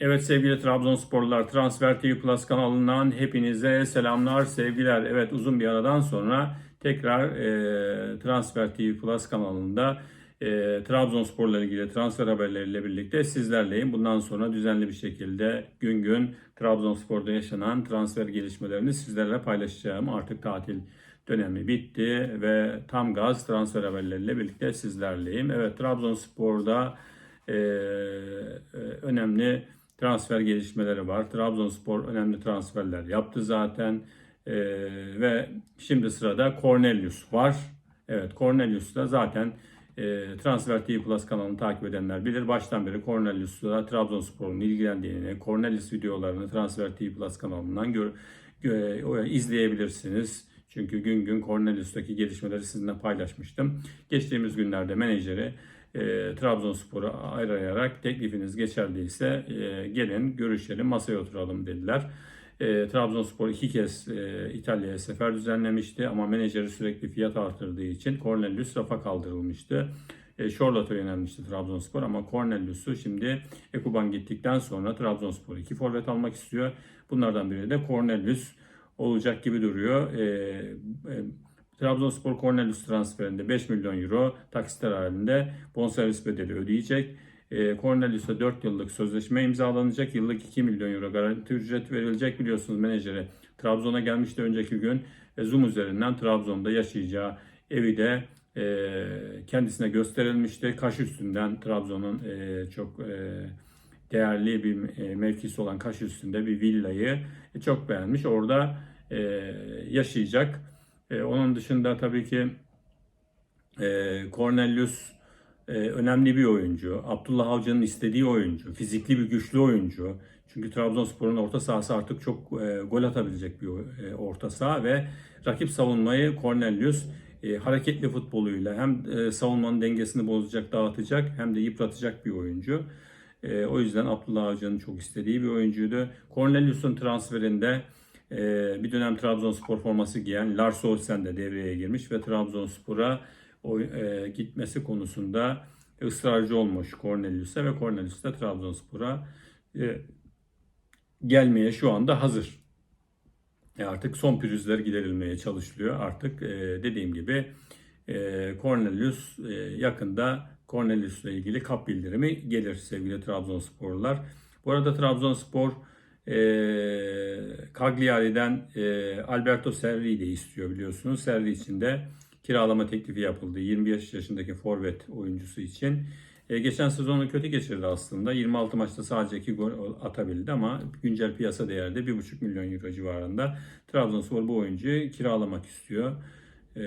Evet sevgili Trabzonsporlular Transfer TV Plus kanalından hepinize selamlar, sevgiler. Evet uzun bir aradan sonra tekrar e, Transfer TV Plus kanalında e, Trabzonspor'la ilgili transfer haberleriyle birlikte sizlerleyim. Bundan sonra düzenli bir şekilde gün gün Trabzonspor'da yaşanan transfer gelişmelerini sizlerle paylaşacağım. Artık tatil dönemi bitti ve tam gaz transfer haberleriyle birlikte sizlerleyim. Evet Trabzonspor'da e, e, önemli transfer gelişmeleri var. Trabzonspor önemli transferler yaptı zaten. Ee, ve şimdi sırada Cornelius var. Evet Cornelius da zaten e, Transfer TV Plus kanalını takip edenler bilir. Baştan beri Cornelius'la Trabzonspor'un ilgilendiğini, Cornelius videolarını Transfer TV Plus kanalından gör, gö- izleyebilirsiniz. Çünkü gün gün Cornelius'taki gelişmeleri sizinle paylaşmıştım. Geçtiğimiz günlerde menajeri e, Trabzonspor'u ayrayarak teklifiniz geçerliyse e, gelin görüşelim masaya oturalım dediler. E, Trabzonspor iki kez e, İtalya'ya sefer düzenlemişti ama menajeri sürekli fiyat artırdığı için Cornelius rafa kaldırılmıştı. E, Charlotte'a yönelmişti Trabzonspor ama Cornelius'u şimdi Ekuban gittikten sonra Trabzonspor iki forvet almak istiyor. Bunlardan biri de Cornelius olacak gibi duruyor. E, e, Trabzonspor Cornelius transferinde 5 milyon euro taksitler halinde bonservis bedeli ödeyecek. E, Cornelius'a 4 yıllık sözleşme imzalanacak. Yıllık 2 milyon euro garanti ücret verilecek biliyorsunuz menajeri. Trabzon'a gelmişti önceki gün. Zoom üzerinden Trabzon'da yaşayacağı evi de e, kendisine gösterilmişti. Kaş üstünden Trabzon'un e, çok e, değerli bir mevkisi olan Kaş üstünde bir villayı çok beğenmiş. Orada yaşayacak. E, onun dışında tabii ki e, Cornelius e, önemli bir oyuncu. Abdullah Avcı'nın istediği oyuncu. Fizikli bir güçlü oyuncu. Çünkü Trabzonspor'un orta sahası artık çok e, gol atabilecek bir e, orta saha ve rakip savunmayı Cornelius e, hareketli futboluyla hem e, savunmanın dengesini bozacak, dağıtacak hem de yıpratacak bir oyuncu. E, o yüzden Abdullah Avcı'nın çok istediği bir oyuncuydu. Cornelius'un transferinde bir dönem Trabzonspor forması giyen Lars Olsen de devreye girmiş ve Trabzonspor'a e, gitmesi konusunda ısrarcı olmuş Cornelius'a ve Cornelius da Trabzonspor'a e, gelmeye şu anda hazır. E, artık son pürüzler giderilmeye çalışılıyor. Artık dediğim gibi Cornelius yakında Cornelius'la ilgili kap bildirimi gelir sevgili Trabzonsporlular. Bu arada Trabzonspor e, Cagliari'den e, Alberto Serri'yi de istiyor biliyorsunuz. Serri için de kiralama teklifi yapıldı. 25 yaşındaki forvet oyuncusu için. E, geçen sezonu kötü geçirdi aslında. 26 maçta sadece 2 gol atabildi ama güncel piyasa değeri de 1,5 milyon euro civarında. Trabzonspor bu oyuncuyu kiralamak istiyor. E,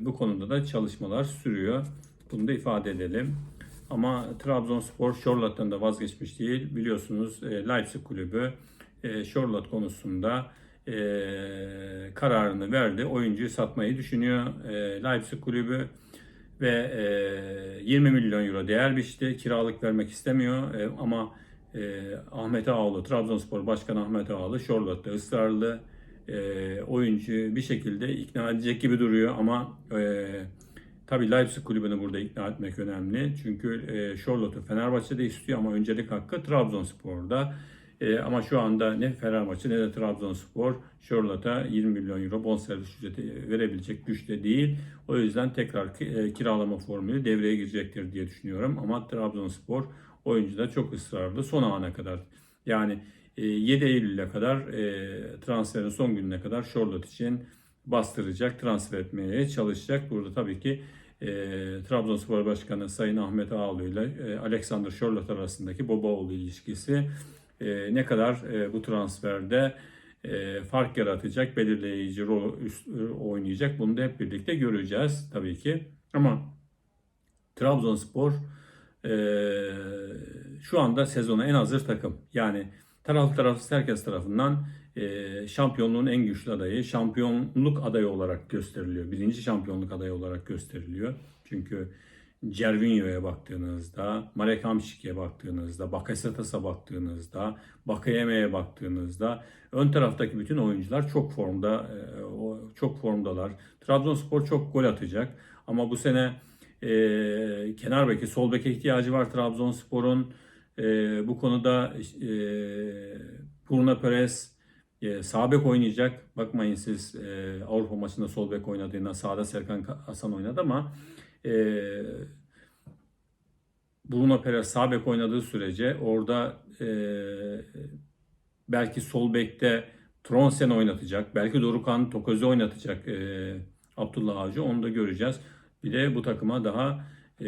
bu konuda da çalışmalar sürüyor. Bunu da ifade edelim. Ama Trabzonspor Charlotte'dan da vazgeçmiş değil. Biliyorsunuz e, Leipzig kulübü e, Charlotte konusunda e, kararını verdi. Oyuncuyu satmayı düşünüyor e, Leipzig kulübü ve e, 20 milyon euro değer biçti. Kiralık vermek istemiyor e, ama e, Ahmet Ağaoğlu, Trabzonspor Başkanı Ahmet Ağaoğlu Charlotte'da ısrarlı e, oyuncu bir şekilde ikna edecek gibi duruyor ama e, tabii Leipzig kulübünü burada ikna etmek önemli. Çünkü e, Charlotte'u Fenerbahçe'de istiyor ama öncelik hakkı Trabzonspor'da. E, ama şu anda ne Fenerbahçe ne de Trabzonspor Charlotte'a 20 milyon euro bonservis ücreti verebilecek güçte değil. O yüzden tekrar e, kiralama formülü devreye girecektir diye düşünüyorum. Ama Trabzonspor oyuncu da çok ısrarlı son ana kadar. Yani e, 7 Eylül'e kadar e, transferin son gününe kadar Charlotte için bastıracak, transfer etmeye çalışacak. Burada tabii ki e, Trabzonspor Başkanı Sayın Ahmet Ağaoğlu ile e, Alexander Charlotte arasındaki baba-oğlu ilişkisi e, ne kadar e, bu transferde e, fark yaratacak, belirleyici rol oynayacak. Bunu da hep birlikte göreceğiz tabii ki. Ama Trabzonspor şu anda sezona en hazır takım. Yani taraf tarafsız herkes tarafından şampiyonluğun en güçlü adayı, şampiyonluk adayı olarak gösteriliyor. Birinci şampiyonluk adayı olarak gösteriliyor. Çünkü Cervinho'ya baktığınızda, Marek Hamšik'e baktığınızda, Bakasetas'a baktığınızda, Bakayeme'ye baktığınızda ön taraftaki bütün oyuncular çok formda, çok formdalar. Trabzonspor çok gol atacak ama bu sene e, kenar beki, sol beke ihtiyacı var Trabzonspor'un. E, bu konuda e, Bruno Perez e, sağ bek oynayacak. Bakmayın siz e, Avrupa maçında sol bek oynadığında sağda Serkan Hasan oynadı ama e, Bruno Perez sağ bek oynadığı sürece orada e, belki sol bekte Tronsen oynatacak. Belki Dorukan Tokoz'u oynatacak e, Abdullah Avcı. Onu da göreceğiz. Bir de bu takıma daha e,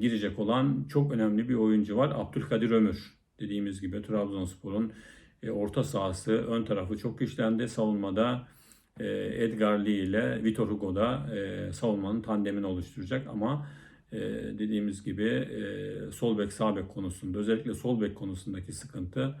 girecek olan çok önemli bir oyuncu var. Abdülkadir Ömür. Dediğimiz gibi Trabzonspor'un e, orta sahası, ön tarafı çok güçlendi. Savunmada Edgar Lee ile Vitor Hugo da e, savunmanın tandemini oluşturacak ama e, dediğimiz gibi e, sol bek sağ bek konusunda özellikle sol bek konusundaki sıkıntı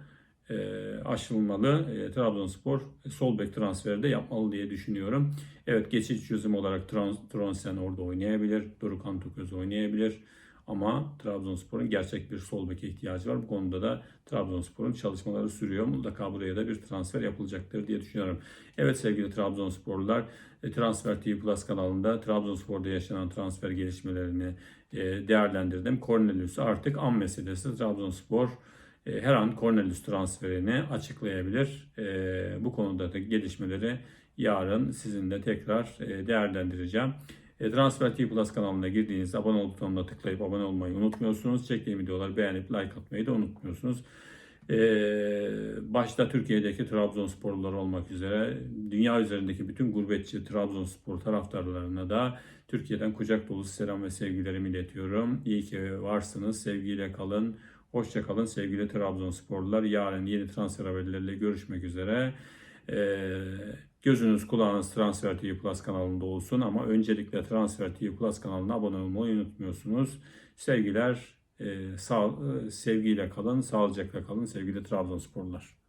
e, aşılmalı. E, Trabzonspor e, sol bek transferi de yapmalı diye düşünüyorum. Evet geçici çözüm olarak Tronsen orada oynayabilir. Dorukhan Toköz oynayabilir. Ama Trabzonspor'un gerçek bir sol beke ihtiyacı var. Bu konuda da Trabzonspor'un çalışmaları sürüyor. Mutlaka buraya da bir transfer yapılacaktır diye düşünüyorum. Evet sevgili Trabzonsporlular, e, Transfer TV Plus kanalında Trabzonspor'da yaşanan transfer gelişmelerini e, değerlendirdim. Cornelius artık an meselesi. Trabzonspor e, her an Cornelius transferini açıklayabilir. Bu konuda da gelişmeleri yarın sizinle tekrar değerlendireceğim. E, Transfer TV Plus kanalına girdiğinizde abone ol butonuna tıklayıp abone olmayı unutmuyorsunuz. Çektiğim videoları beğenip like atmayı da unutmuyorsunuz. E, başta Türkiye'deki Trabzonsporlular olmak üzere dünya üzerindeki bütün gurbetçi Trabzonspor taraftarlarına da Türkiye'den kucak dolusu selam ve sevgilerimi iletiyorum. İyi ki varsınız. Sevgiyle kalın. Hoşça kalın sevgili Trabzonsporlular. Yarın yeni transfer haberleriyle görüşmek üzere. Ee, gözünüz kulağınız Transfer TV Plus kanalında olsun ama öncelikle Transfer TV Plus kanalına abone olmayı unutmuyorsunuz. Sevgiler, e, sağ, e, sevgiyle kalın, sağlıcakla kalın sevgili Trabzonsporlular.